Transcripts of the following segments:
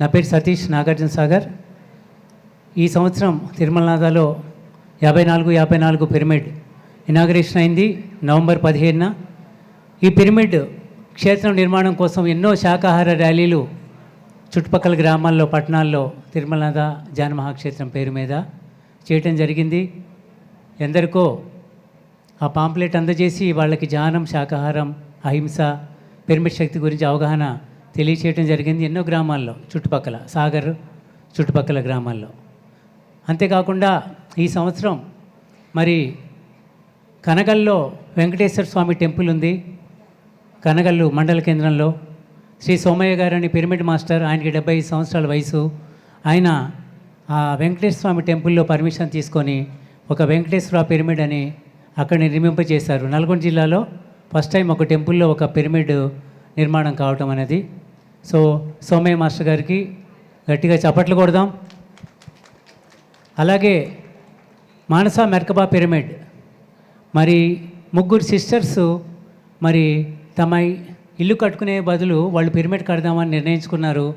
నా పేరు సతీష్ నాగార్జున సాగర్. ఈ సంవత్సరం తిరుమలనాథలో యాభై నాలుగు యాభై నాలుగు పిరమిడ్ ఇనాగరేషన్ అయింది నవంబర్ పదిహేనున. ఈ పిరమిడ్ క్షేత్రం నిర్మాణం కోసం ఎన్నో శాకాహార ర్యాలీలు చుట్టుపక్కల గ్రామాల్లో పట్టణాల్లో తిరుమలనాథ జాన మహాక్షేత్రం పేరు మీద చేయటం జరిగింది. ఎందరికో ఆ పాంప్లెట్ అందజేసి వాళ్ళకి జానం శాకాహారం అహింస పిరమిడ్ శక్తి గురించి అవగాహన తెలియచేయడం జరిగింది ఎన్నో గ్రామాల్లో చుట్టుపక్కల సాగర్ చుట్టుపక్కల గ్రామాల్లో. అంతేకాకుండా ఈ సంవత్సరం మరి కనగల్లో వెంకటేశ్వర స్వామి టెంపుల్ ఉంది. కనగల్లు మండల కేంద్రంలో. శ్రీ సోమయ్య గారు అని పిరమిడ్ మాస్టర్ ఆయనకి డెబ్బై ఐదు సంవత్సరాల వయసు. ఆయన ఆ వెంకటేశ్వర స్వామి టెంపుల్లో పర్మిషన్ తీసుకొని ఒక వెంకటేశ్వర పిరమిడ్ అని అక్కడ నిర్మింపజేశారు. నల్గొండ జిల్లాలో ఫస్ట్ టైం ఒక టెంపుల్లో ఒక పిరమిడ్ నిర్మాణం కావటం అనేది సో సోమయ్య మాస్టర్ గారికి గట్టిగా చప్పట్లు కొడదాం. అలాగే మానస మెర్కబా పిరమిడ్. మరి ముగ్గురు సిస్టర్స్ మరి తమ ఇల్లు కట్టుకునే బదులు వాళ్ళు పిరమిడ్ కడదామని నిర్ణయించుకున్నారు.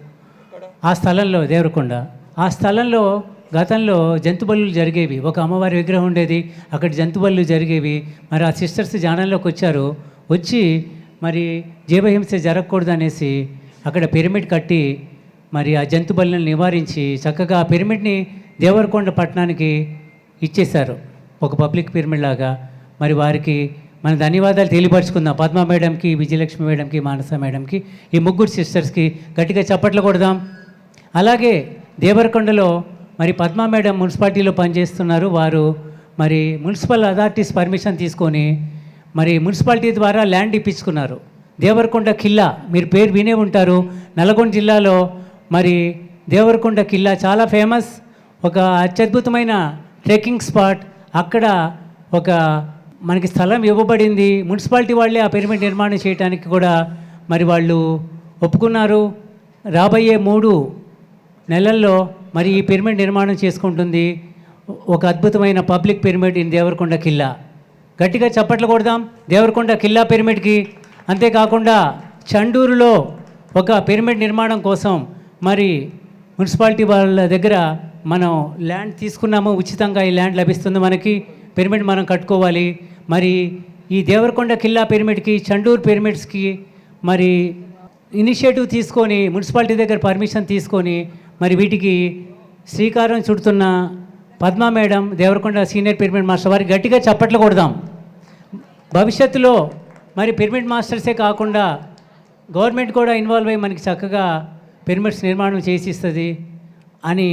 ఆ స్థలంలో దేవరకొండ. ఆ స్థలంలో గతంలో జంతుబలులు జరిగేవి. ఒక అమ్మవారి విగ్రహం ఉండేది. అక్కడ జంతుబల్లు జరిగేవి. మరి ఆ సిస్టర్స్ జానంలోకి వచ్చారు. వచ్చి మరి జీవహింస జరగకూడదు అనేసి అక్కడ పిరమిడ్ కట్టి మరి ఆ జంతుబలులను నివారించి చక్కగా ఆ పిరమిడ్ని దేవరకొండ పట్టణానికి ఇచ్చేశారు. ఒక పబ్లిక్ పిరమిడ్ లాగా. మరి వారికి మన ధన్యవాదాలు తెలియపరుచుకుందాం. పద్మ మేడంకి విజయలక్ష్మి మేడంకి మానస మేడంకి ఈ ముగ్గురు సిస్టర్స్కి గట్టిగా చప్పట్లు కొడదాం. అలాగే దేవరకొండలో మరి పద్మ మేడం మున్సిపాలిటీలో పనిచేస్తున్నారు. వారు మరి మున్సిపల్ అథారిటీస్ పర్మిషన్ తీసుకొని మరి మున్సిపాలిటీ ద్వారా ల్యాండ్ ఇప్పించుకున్నారు. దేవరకొండ కిల్లా మీరు పేరు వినే ఉంటారు. నల్గొండ జిల్లాలో మరి దేవరకొండ కిల్లా చాలా ఫేమస్. ఒక అత్యద్భుతమైన ట్రెక్కింగ్ స్పాట్. అక్కడ ఒక మనకి స్థలం ఇవ్వబడింది. మున్సిపాలిటీ వాళ్ళే ఆ పిరమిడ్ నిర్మాణం చేయడానికి కూడా మరి వాళ్ళు ఒప్పుకున్నారు. రాబోయే మూడు నెలల్లో మరి ఈ పిరమిడ్ నిర్మాణం చేసుకుంటుంది. ఒక అద్భుతమైన public pyramid in Devarakonda Killa. గట్టిగా చప్పట్లు కొడదాం. దేవరకొండ కిల్లా పిరమిడ్కి అంతేకాకుండా చండూరులో ఒక పిరమిడ్ నిర్మాణం కోసం మరి మున్సిపాలిటీ వాళ్ళ దగ్గర మనం ల్యాండ్ తీసుకున్నాము. ఉచితంగా ఈ ల్యాండ్ లభిస్తుంది మనకి. పిరమిడ్ మనం కట్టుకోవాలి. మరి ఈ దేవరకొండ కిల్లా పిరమిడ్కి చండూరు పిరమిడ్స్కి మరి ఇనిషియేటివ్ తీసుకొని మున్సిపాలిటీ దగ్గర పర్మిషన్ తీసుకొని మరి వీటికి శ్రీకారం చుడుతున్న Padma madam Devarakonda senior pyramid master వారికి గట్టిగా చప్పట్లు కొడదాం. భవిష్యత్తులో మరి పిరమిడ్ మాస్టర్సే కాకుండా గవర్నమెంట్ కూడా ఇన్వాల్వ్ అయ్యి మనకి చక్కగా పిరమిడ్స్ నిర్మాణం చేసిస్తుంది అని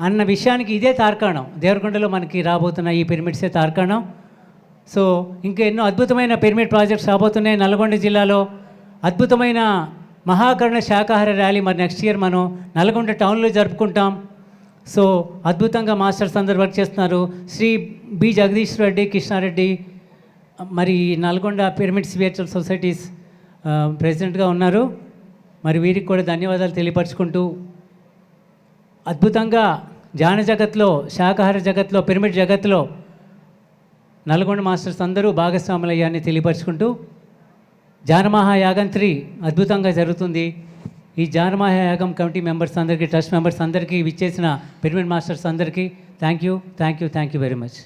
అన్న విషయానికి ఇదే తార్కాణం. దేవరకొండలో మనకి రాబోతున్న ఈ పిరమిడ్సే తార్కాణం. సో ఇంకా ఎన్నో అద్భుతమైన పిరమిడ్ ప్రాజెక్ట్స్ రాబోతున్నాయి. నల్గొండ జిల్లాలో అద్భుతమైన మహాకరుణ శాకాహార ర్యాలీ మరి నెక్స్ట్ ఇయర్ మనం నల్గొండ టౌన్లో జరుపుకుంటాం. సో అద్భుతంగా మాస్టర్స్ అందరు వర్క్ చేస్తున్నారు. శ్రీ బి జగదీష్ రెడ్డి కృష్ణారెడ్డి మరి నల్గొండ పిరమిడ్ స్పిరిచువల్ సొసైటీస్ ప్రెసిడెంట్గా ఉన్నారు. మరి వీరికి కూడా ధన్యవాదాలు తెలియపరుచుకుంటూ అద్భుతంగా జాన జగత్లో శాకాహార జగత్లో పిరమిడ్ జగత్లో నల్గొండ మాస్టర్స్ అందరూ భాగస్వాములయ్యాన్ని తెలియపరుచుకుంటూ జానమహాయాగం త్రీ అద్భుతంగా జరుగుతుంది. ఈ జానమహాయాగం కమిటీ మెంబర్స్ అందరికీ ట్రస్ట్ మెంబర్స్ అందరికీ విచ్చేసిన పిరమిడ్ మాస్టర్స్ అందరికీ thank you thank you thank you very much.